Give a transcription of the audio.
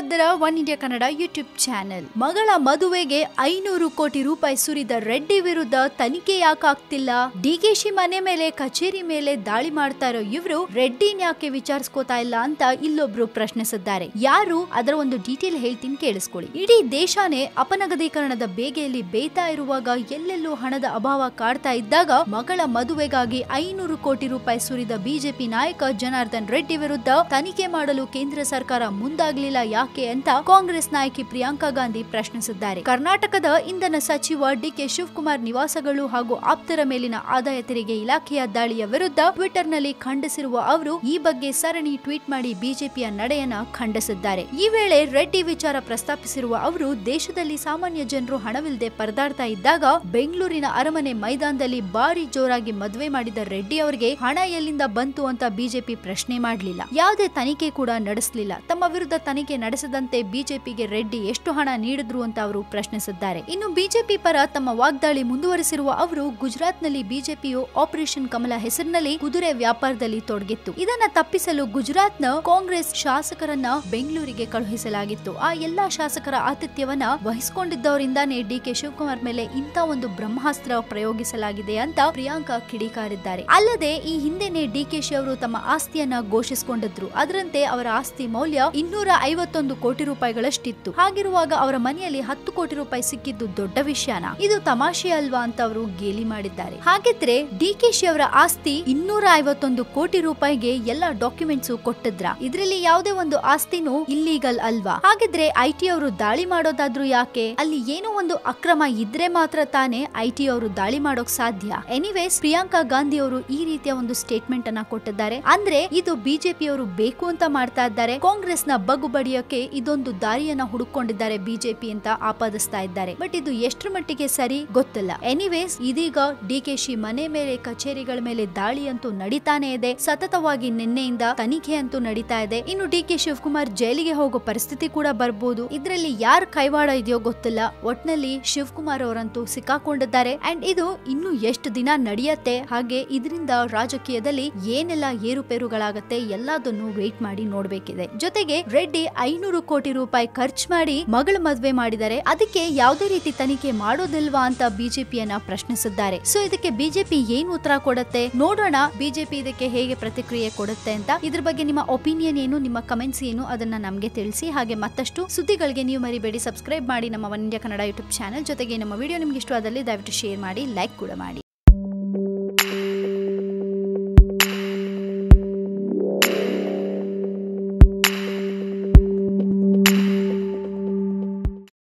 ಮದ್ದರ one India Kannada YouTube channel. ಮಗಳ ಮದುವೆಗೆ ಐನೂರು ಕೋಟಿ ರೂಪಾಯಿ ಸುರಿದ ರೆಡ್ಡಿ ವಿರುದ್ಧ ತನಿಖೆ ಯಾಕಾಗ್ತಿಲ್ಲ? ಡಿಕೆಶಿ ಮನೆ ಮೇಲೆ, ಕಚೇರಿ ಮೇಲೆ ದಾಳಿ ಮಾಡ್ತಾ ಇರೋ ಇವರು? ರೆಡ್ಡಿನ ಯಾಕೆ ವಿಚಾರಿಸ್ಕೋತಾ ಇಲ್ಲ ಅಂತ ಇಲ್ಲೊಬ್ರು ಪ್ರಶ್ನಿಸಿದ್ದಾರೆ. ಯಾರು? ಅದರ ಒಂದು ಡೀಟೇಲ್ ಹೇಳ್ತೀನಿ ಕೇಳಿಸ್ಕೊಳ್ಳಿ. ಇಡೀ ದೇಶಾನೇ ಅಪನಗದೀಕರಣದ ಬೇಗೆಯಲ್ಲಿ ಬೇಯ್ತಾ ಇರುವಾಗ ಎಲ್ಲೆಲ್ಲೂ ಹಣದ ಅಭಾವ ಕಾಡ್ತಾ ಇದ್ದಾಗ ಮಗಳ ಮದುವೆಗಾಗಿ ಐನೂರು ಕೋಟಿ ರೂಪಾಯಿ ಸುರಿದ ಬಿಜೆಪಿ ನಾಯಕ ಜನಾರ್ದನ್ ರೆಡ್ಡಿ ವಿರುದ್ಧ ತನಿಖೆ ಮಾಡಲು ಕೇಂದ್ರ ಸರ್ಕಾರ ಮುಂದಾಗ್ಲಿಲ್ಲ ಯಾಕೆ? ಅಂತ ಕಾಂಗ್ರೆಸ್ ನಾಯಕಿ ಪ್ರಿಯಾಂಕಾ ಗಾಂಧಿ ಪ್ರಶ್ನಿಸಿದ್ದಾರೆ. ಕರ್ನಾಟಕದ ಇಂಧನ ಸಚಿವ ಡಿಕೆ ಶಿವಕುಮಾರ್ ನಿವಾಸಗಳು ಹಾಗೂ ಆಪ್ತರ ಮೇಲಿನ ಆದಾಯ ತೆರಿಗೆ ಇಲಾಖೆಯ ದಾಳಿಯ ವಿರುದ್ಧ ಟ್ವಿಟರ್ನಲ್ಲಿ ಖಂಡಿಸಿರುವ ಅವರು, ಈ ಬಗ್ಗೆ ಸರಣಿ ಟ್ವೀಟ್ ಮಾಡಿ ಬಿಜೆಪಿಯ ನಡೆಯನ್ನ ಖಂಡಿಸಿದ್ದಾರೆ. ಈ ವೇಳೆ ರೆಡ್ಡಿ ವಿಚಾರ ಪ್ರಸ್ತಾಪಿಸಿರುವ ಅವರು, ದೇಶದಲ್ಲಿ ಸಾಮಾನ್ಯ ಜನರು ಹಣವಿಲ್ಲದೆ ಪರದಾಡ್ತಾ ಇದ್ದಾಗ ಬೆಂಗಳೂರಿನ ಅರಮನೆ ಮೈದಾನದಲ್ಲಿ ಭಾರಿ ಜೋರಾಗಿ ಮದುವೆ ಮಾಡಿದ ರೆಡ್ಡಿ ಅವರಿಗೆ ಹಣ ಎಲ್ಲಿಂದ ಬಂತು ಅಂತ ಬಿಜೆಪಿ ಪ್ರಶ್ನೆ ಮಾಡಲಿಲ್ಲ. ಯಾವುದೇ ತನಿಖೆ ಕೂಡ ನಡೆಸಲಿಲ್ಲ. ತಮ್ಮ ವಿರುದ್ಧ ತನಿಖೆ ನಡೆಸದಂತೆ ಬಿಜೆಪಿಗೆ ರೆಡ್ಡಿ ಎಷ್ಟು ಹಣ ನೀಡಿದ್ರು ಅಂತ ಅವರು ಪ್ರಶ್ನಿಸಿದ್ದಾರೆ. ಇನ್ನು ಬಿಜೆಪಿ ಪರ ತಮ್ಮ ವಾಗ್ದಾಳಿ ಮುಂದುವರೆಸಿರುವ ಅವರು ಗುಜರಾತ್ನಲ್ಲಿ ಬಿಜೆಪಿಯು ಆಪರೇಷನ್ ಕಮಲ ಹೆಸರಿನಲ್ಲಿ ಕುದುರೆ ವ್ಯಾಪಾರದಲ್ಲಿ ತೊಡಗಿತ್ತು. ಇದನ್ನ ತಪ್ಪಿಸಲು ಗುಜರಾತ್ನ ಕಾಂಗ್ರೆಸ್ ಶಾಸಕರನ್ನ ಬೆಂಗಳೂರಿಗೆ ಕಳುಹಿಸಲಾಗಿತ್ತು. ಆ ಎಲ್ಲಾ ಶಾಸಕರ ಆತಿಥ್ಯವನ್ನ ವಹಿಸಿಕೊಂಡಿದ್ದವರಿಂದಾನೇ ಡಿಕೆ ಶಿವಕುಮಾರ್ ಮೇಲೆ ಇಂಥ ಒಂದು ಬ್ರಹ್ಮಾಸ್ತ್ರ ಪ್ರಯೋಗಿಸಲಾಗಿದೆ ಅಂತ ಪ್ರಿಯಾಂಕಾ ಕಿಡಿಕಾರಿದ್ದಾರೆ. ಅಲ್ಲದೆ ಈ ಹಿಂದೆನೆ ಡಿಕೆಶಿ ಅವರು ತಮ್ಮ ಆಸ್ತಿಯನ್ನ ಘೋಷಿಸಿಕೊಂಡಿದ್ರು. ಅದರಂತೆ ಅವರ ಆಸ್ತಿ ಮೌಲ್ಯ ಇನ್ನೂರ ಐವತ್ತೊಂದು ಕೋಟಿ ರೂಪಾಯಿಗಳಷ್ಟಿತ್ತು. ಹಾಗಿರುವಾಗ ಅವರ ಮನೆಯಲ್ಲಿ ಹತ್ತು ಕೋಟಿ ರೂಪಾಯಿ ಸಿಕ್ಕಿದ್ದು ದೊಡ್ಡ ವಿಷಯನ? ಇದು ತಮಾಷೆ ಅಲ್ವಾ ಅಂತ ಅವರು ಗೇಲಿ ಮಾಡಿದ್ದಾರೆ. ಹಾಗಿದ್ರೆ ಡಿಕೆಶಿ ಅವರ ಆಸ್ತಿ ಇನ್ನೂರ ಐವತ್ತೊಂದು ಕೋಟಿ ರೂಪಾಯಿಗೆ ಎಲ್ಲ ಡಾಕ್ಯುಮೆಂಟ್ಸ್ ಕೊಟ್ಟಿದ್ರ? ಇದರಲ್ಲಿ ಯಾವುದೇ ಒಂದು ಆಸ್ತಿನೂ ಇಲ್ಲೀಗಲ್ ಅಲ್ವಾ? ಹಾಗಿದ್ರೆ ಐಟಿ ಅವರು ದಾಳಿ ಮಾಡೋದಾದ್ರೂ ಯಾಕೆ? ಅಲ್ಲಿ ಏನೋ ಒಂದು ಅಕ್ರಮ ಇದ್ರೆ ಮಾತ್ರ ತಾನೇ ಐಟಿ ಅವರು ದಾಳಿ ಮಾಡೋಕ್ ಸಾಧ್ಯ. ಎನಿವೇಸ್ ಪ್ರಿಯಾಂಕಾ ಗಾಂಧಿ ಅವರು ಈ ರೀತಿಯ ಒಂದು ಸ್ಟೇಟ್ಮೆಂಟ್ ಅನ್ನ ಕೊಟ್ಟಿದ್ದಾರೆ. ಅಂದ್ರೆ ಇದು ಬಿಜೆಪಿ ಅವರು ಬೇಕು ಅಂತ ಮಾಡ್ತಾ ಇದ್ದಾರೆ. ಕಾಂಗ್ರೆಸ್ನ ಬಗ್ಗು ಬಡಿಯೋಕೆ ಇದೊಂದು ದಾರಿಯನ್ನ ಹುಡುಕೊಂಡಿದ್ದಾರೆ ಬಿಜೆಪಿ ಅಂತ ಆಪಾದಿಸ್ತಾ ಇದ್ದಾರೆ. ಬಟ್ ಇದು ಎಷ್ಟರ ಮಟ್ಟಿಗೆ ಸರಿ ಗೊತ್ತಿಲ್ಲ. ಎನಿವೇಸ್ ಇದೀಗ ಡಿಕೆಶಿ ಮನೆ ಮೇಲೆ ಕಚೇರಿಗಳ ಮೇಲೆ ದಾಳಿ ಅಂತೂ ನಡೀತಾನೆ ಇದೆ. ಸತತವಾಗಿ ನಿನ್ನೆಯಿಂದ ತನಿಖೆ ಅಂತೂ ನಡೀತಾ ಇದೆ. ಇನ್ನು ಡಿ ಕೆ ಶಿವಕುಮಾರ್ ಜೈಲಿಗೆ ಹೋಗೋ ಪರಿಸ್ಥಿತಿ ಕೂಡ ಬರ್ಬೋದು. ಇದರಲ್ಲಿ ಯಾರು ಕೈವಾಡ ಇದೆಯೋ ಗೊತ್ತಿಲ್ಲ. ಒಟ್ನಲ್ಲಿ ಶಿವಕುಮಾರ್ ಅವರಂತೂ ಸಿಕ್ಕಾಕೊಂಡಿದ್ದಾರೆ. ಅಂಡ್ ಇದು ಇನ್ನು ಎಷ್ಟು ದಿನ ನಡೆಯತ್ತೆ, ಹಾಗೆ ಇದರಿಂದ ರಾಜಕೀಯದಲ್ಲಿ ಏನೆಲ್ಲ ಏರುಪೇರುಗಳಾಗತ್ತೆ ಎಲ್ಲದನ್ನು ವೇಟ್ ಮಾಡಿ ನೋಡ್ಬೇಕಿದೆ. ಜೊತೆಗೆ ರೆಡ್ಡಿ ಐನೂರು ಕೋಟಿ ರೂಪಾಯಿ ಖರ್ಚು ಮಾಡಿ ಮಗಳ ಮದ್ವೆ ಮಾಡಿದರೆ ಅದಕ್ಕೆ ಯಾವುದೇ ರೀತಿ ತನಿಖೆ ಮಾಡೋದಿಲ್ವಾ ಅಂತ ಬಿಜೆಪಿಯನ್ನ ಪ್ರಶ್ನಿಸಿದ್ದಾರೆ. ಸೊ ಇದಕ್ಕೆ ಬಿಜೆಪಿ ಏನ್ ಉತ್ತರ ಕೊಡುತ್ತೆ? ನೋಡೋಣ. ಬಿಜೆಪಿ ಇದಕ್ಕೆ ಹೇಗೆ ಪ್ರತಿಕ್ರಿಯೆ ಕೊಡುತ್ತೆ ಅಂತ. ಇದ್ರ ಬಗ್ಗೆ ನಿಮ್ಮ ಒಪಿನಿಯನ್ ಏನು, ನಿಮ್ಮ ಕಮೆಂಟ್ಸ್ ಏನು ಅದನ್ನ ನಮಗೆ ತಿಳಿಸಿ. ಹಾಗೆ ಮತ್ತಷ್ಟು ಸುದ್ದಿಗಳಿಗೆ ನೀವು ಮರಿಬೇಡಿ. ಸಬ್ಸ್ಕ್ರೈಬ್ ಮಾಡಿ ನಮ್ಮ one India Kannada YouTube channel ಜೊತೆಗೆ ನಮ್ಮ ವಿಡಿಯೋ ನಿಮ್ಗೆ ಇಷ್ಟವಾದಲ್ಲಿ ದಯವಿಟ್ಟು ಶೇರ್ ಮಾಡಿ ಲೈಕ್ ಕೂಡ ಮಾಡಿ.